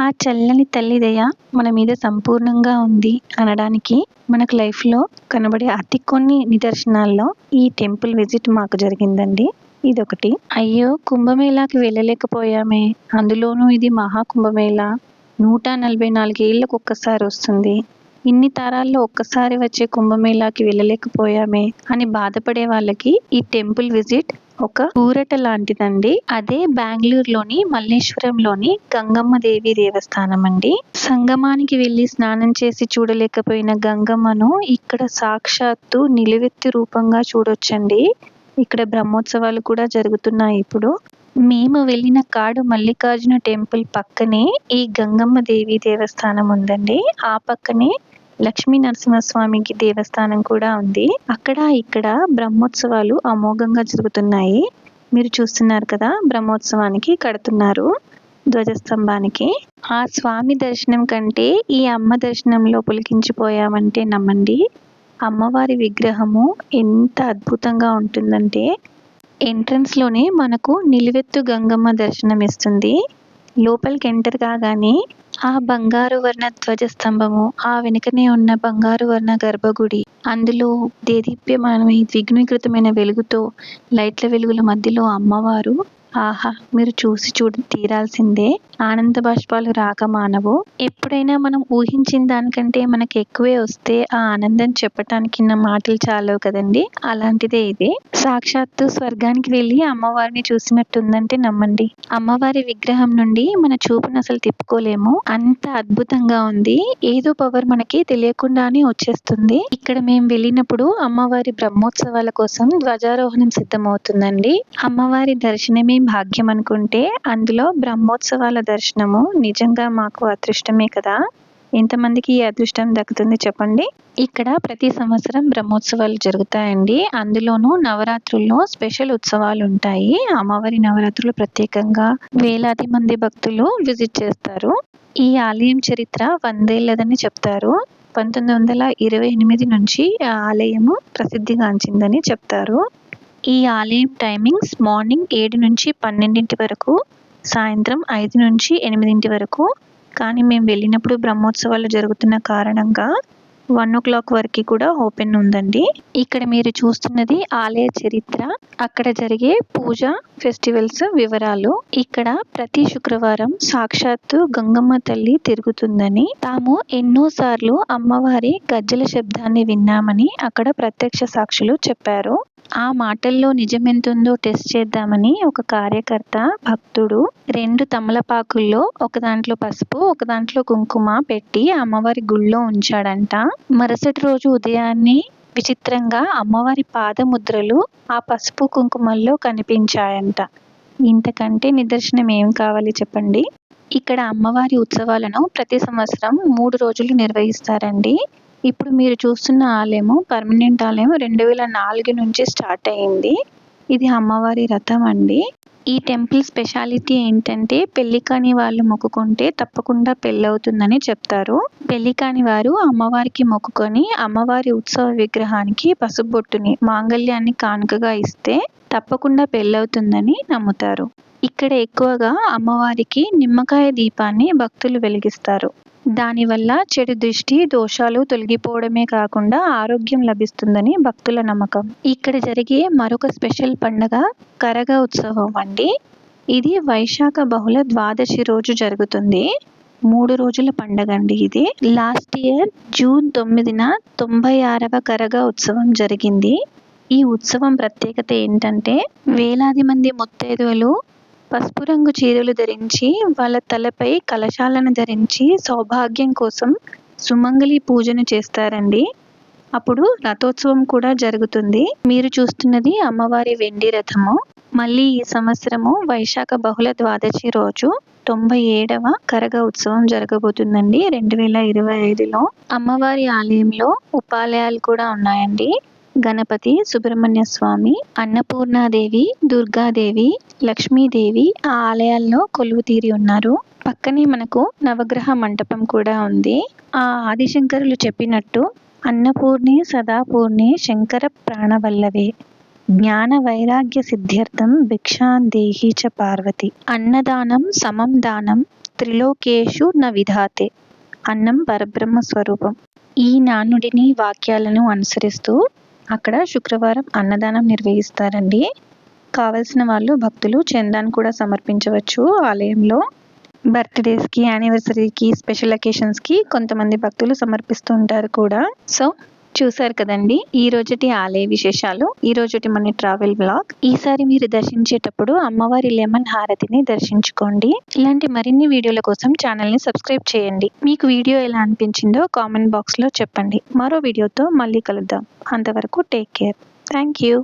ఆ చల్లని తల్లిదయ మన మీద సంపూర్ణంగా ఉంది అనడానికి మనకు లైఫ్లో కనబడే అతి కొన్ని నిదర్శనాల్లో ఈ టెంపుల్ విజిట్ మాకు జరిగిందండి. ఇదొకటి. అయ్యో కుంభమేళాకి వెళ్ళలేకపోయామే. అందులోనూ ఇది మహా కుంభమేళా నూట నలభై నాలుగేళ్ళకు ఒక్కసారి వస్తుంది. ఇన్ని తరాల్లో ఒక్కసారి వచ్చే కుంభమేళాకి వెళ్ళలేకపోయామే అని బాధపడే వాళ్ళకి ఈ టెంపుల్ విజిట్ ఒక ఊరట లాంటిదండి. అదే బెంగళూరులోని మల్లేశ్వరంలోని గంగమ్మ దేవి దేవస్థానం అండి సంగమానికి వెళ్ళి స్నానం చేసి చూడలేకపోయిన గంగమ్మను ఇక్కడ సాక్షాత్తు నిలువెత్తి రూపంగా చూడొచ్చండి. ఇక్కడ బ్రహ్మోత్సవాలు కూడా జరుగుతున్నాయి ఇప్పుడు. మేము వెళ్ళిన కాడు మల్లికార్జున టెంపుల్ పక్కనే ఈ గంగమ్మ దేవి దేవస్థానం ఉందండి. ఆ పక్కనే లక్ష్మీ నరసింహస్వామికి దేవస్థానం కూడా ఉంది. అక్కడ ఇక్కడ బ్రహ్మోత్సవాలు అమోఘంగా జరుగుతున్నాయి. మీరు చూస్తున్నారు కదా బ్రహ్మోత్సవానికి కడుతున్నారు ధ్వజస్తంభానికి. ఆ స్వామి దర్శనం కంటే ఈ అమ్మ దర్శనంలో పులికించిపోయామంటే నమ్మండి. అమ్మవారి విగ్రహము ఎంత అద్భుతంగా ఉంటుందంటే ఎంట్రన్స్లోనే మనకు నిలువెత్తు గంగమ్మ దర్శనం ఇస్తుంది లోపలికి ఎంటర్ కాగానే ఆ బంగారు వర్ణ ధ్వజస్తంభము ఆ వెనుకనే ఉన్న బంగారు వర్ణ గర్భగుడి. అందులో దేదీప్యమానమై ద్విగ్నీకృతమైన వెలుగుతో లైట్ల వెలుగుల మధ్యలో అమ్మవారు ఆహా మీరు చూసి చూడ తీరాల్సిందే. ఆనంద బాష్పాలు రాక మానవు. ఎప్పుడైనా మనం ఊహించిన దానికంటే మనకి ఎక్కువే వస్తే ఆ ఆనందం చెప్పటానికి నా మాటలు చాలవు కదండి. అలాంటిదే ఇది. సాక్షాత్తు స్వర్గానికి వెళ్ళి అమ్మవారిని చూసినట్టుందంటే నమ్మండి. అమ్మవారి విగ్రహం నుండి మన చూపును అసలు తిప్పుకోలేము. అంత అద్భుతంగా ఉంది. ఏదో పవర్ మనకి తెలియకుండానే వచ్చేస్తుంది. ఇక్కడ మేము వెళ్ళినప్పుడు అమ్మవారి బ్రహ్మోత్సవాల కోసం ధ్వజారోహణం సిద్ధమవుతుందండి. అమ్మవారి దర్శనమే భాగ్యం అనుకుంటే అందులో బ్రహ్మోత్సవాల దర్శనము నిజంగా మాకు అదృష్టమే కదా. ఎంతమందికి ఈ అదృష్టం దక్కుతుంది చెప్పండి? ఇక్కడ ప్రతి సంవత్సరం బ్రహ్మోత్సవాలు జరుగుతాయండి. అందులోనూ నవరాత్రుల్లో స్పెషల్ ఉత్సవాలు ఉంటాయి. అమ్మవారి నవరాత్రులు ప్రత్యేకంగా వేలాది మంది భక్తులు విజిట్ చేస్తారు. ఈ ఆలయం చరిత్ర వందేళ్ళదని చెప్తారు. పంతొమ్మిది వందల ఇరవై ఎనిమిది నుంచి ఆ ఆలయము ప్రసిద్ధిగాంచిందని చెప్తారు. ఈ ఆలయం టైమింగ్స్ మార్నింగ్ ఏడు నుంచి పన్నెండింటి వరకు సాయంత్రం ఐదు నుంచి ఎనిమిదింటి వరకు. కానీ మేము వెళ్ళినప్పుడు బ్రహ్మోత్సవాలు జరుగుతున్న కారణంగా వన్ ఓ క్లాక్ వరకు కూడా ఓపెన్ ఉందండి. ఇక్కడ మీరు చూస్తున్నది ఆలయ చరిత్ర. అక్కడ జరిగే పూజ ఫెస్టివల్స్ వివరాలు. ఇక్కడ ప్రతి శుక్రవారం సాక్షాత్తు గంగమ్మ తల్లి తిరుగుతుందని తాము ఎన్నో సార్లు అమ్మవారి గజ్జల శబ్దాన్ని విన్నామని అక్కడ ప్రత్యక్ష సాక్షులు చెప్పారు. ఆ మాటల్లో నిజమెంతుందో టెస్ట్ చేద్దామని ఒక కార్యకర్త భక్తుడు రెండు తమలపాకుల్లో ఒక దాంట్లో పసుపు ఒక దాంట్లో కుంకుమ పెట్టి అమ్మవారి గుళ్ళో ఉంచాడంట. మరుసటి రోజు ఉదయాన్నే విచిత్రంగా అమ్మవారి పాదముద్రలు ఆ పసుపు కుంకుమల్లో కనిపించాయంట. ఇంతకంటే నిదర్శనం ఏం కావాలి చెప్పండి? ఇక్కడ అమ్మవారి ఉత్సవాలను ప్రతి సంవత్సరం మూడు రోజులు నిర్వహిస్తారండి. ఇప్పుడు మీరు చూస్తున్న ఆలయము పర్మనెంట్ ఆలయం రెండు వేల నాలుగు నుంచి స్టార్ట్ అయింది ఇది అమ్మవారి రథం అండి. ఈ టెంపుల్ స్పెషాలిటీ ఏంటంటే పెళ్ళి కాని వాళ్ళు మొక్కుకుంటే తప్పకుండా పెళ్ళవుతుందని చెప్తారు. పెళ్ళి కాని వారు అమ్మవారికి మొక్కుకొని అమ్మవారి ఉత్సవ విగ్రహానికి పసుపు బొట్టుని మాంగళ్యాన్ని కానుకగా ఇస్తే తప్పకుండా పెళ్ళవుతుందని నమ్ముతారు. ఇక్కడ ఎక్కువగా అమ్మవారికి నిమ్మకాయ దీపాన్ని భక్తులు వెలిగిస్తారు. దానివల్ల చెడు దృష్టి దోషాలు తొలగిపోవడమే కాకుండా ఆరోగ్యం లభిస్తుందని భక్తుల నమ్మకం. ఇక్కడ జరిగే మరొక స్పెషల్ పండగ కరగ ఉత్సవం అండి. ఇది వైశాఖ బహుళ ద్వాదశి రోజు జరుగుతుంది. మూడు రోజుల పండగ అండి ఇది. లాస్ట్ ఇయర్ జూన్ తొమ్మిదిన తొంభై ఆరవ కరగ ఉత్సవం జరిగింది. ఈ ఉత్సవం ప్రత్యేకత ఏంటంటే వేలాది మంది ముత్తైదువులు పసుపు రంగు చీరలు ధరించి వాళ్ళ తలపై కలశాలను ధరించి సౌభాగ్యం కోసం సుమంగళి పూజను చేస్తారండి. అప్పుడు రథోత్సవం కూడా జరుగుతుంది. మీరు చూస్తున్నది అమ్మవారి వెండి రథము. మళ్ళీ ఈ సంవత్సరము వైశాఖ బహుళ ద్వాదశి రోజు తొంభై ఏడవ కరగ ఉత్సవం జరగబోతుందండి. రెండు వేల ఇరవై ఐదులో అమ్మవారి ఆలయంలో ఉపాలయాలు కూడా ఉన్నాయండి. గణపతి సుబ్రహ్మణ్య స్వామి అన్నపూర్ణాదేవి దుర్గాదేవి లక్ష్మీదేవి ఆ ఆలయాల్లో కొలువు తీరి ఉన్నారు. పక్కనే మనకు నవగ్రహ మంటపం కూడా ఉంది. ఆ ఆదిశంకరులు చెప్పినట్టు అన్నపూర్ణే సదాపూర్ణే శంకర ప్రాణవల్లవే. జ్ఞాన వైరాగ్య సిద్ధ్యర్థం భిక్షాన్ దేహి చ పార్వతి. అన్నదానం సమం దానం త్రిలోకేషు న విధాతే. అన్నం పరబ్రహ్మ స్వరూపం. ఈ నానుడిని వాక్యాలను అనుసరిస్తూ అక్కడ శుక్రవారం అన్నదానం నిర్వహిస్తారండి. కావలసిన వాళ్ళు భక్తులు చందాన్ని కూడా సమర్పించవచ్చు ఆలయంలో. బర్త్డేస్కి యానివర్సరీకి స్పెషల్ అకేషన్స్కి కొంతమంది భక్తులు సమర్పిస్తుంటారు కూడా. సో చూశారు కదండి. ఈ రోజుటి ఆలయ విశేషాలు ఈ రోజుటి మన ట్రావెల్ బ్లాగ్ ఈసారి మీరు దర్శించేటప్పుడు అమ్మవారి లెమన్ హారతిని దర్శించుకోండి. ఇలాంటి మరిన్ని వీడియోల కోసం ఛానల్ని సబ్స్క్రైబ్ చేయండి. మీకు వీడియో ఎలా అనిపించిందో కామెంట్ బాక్స్లో చెప్పండి. మరో వీడియోతో మళ్ళీ కలుద్దాం. అంతవరకు టేక్ కేర్ థ్యాంక్ యూ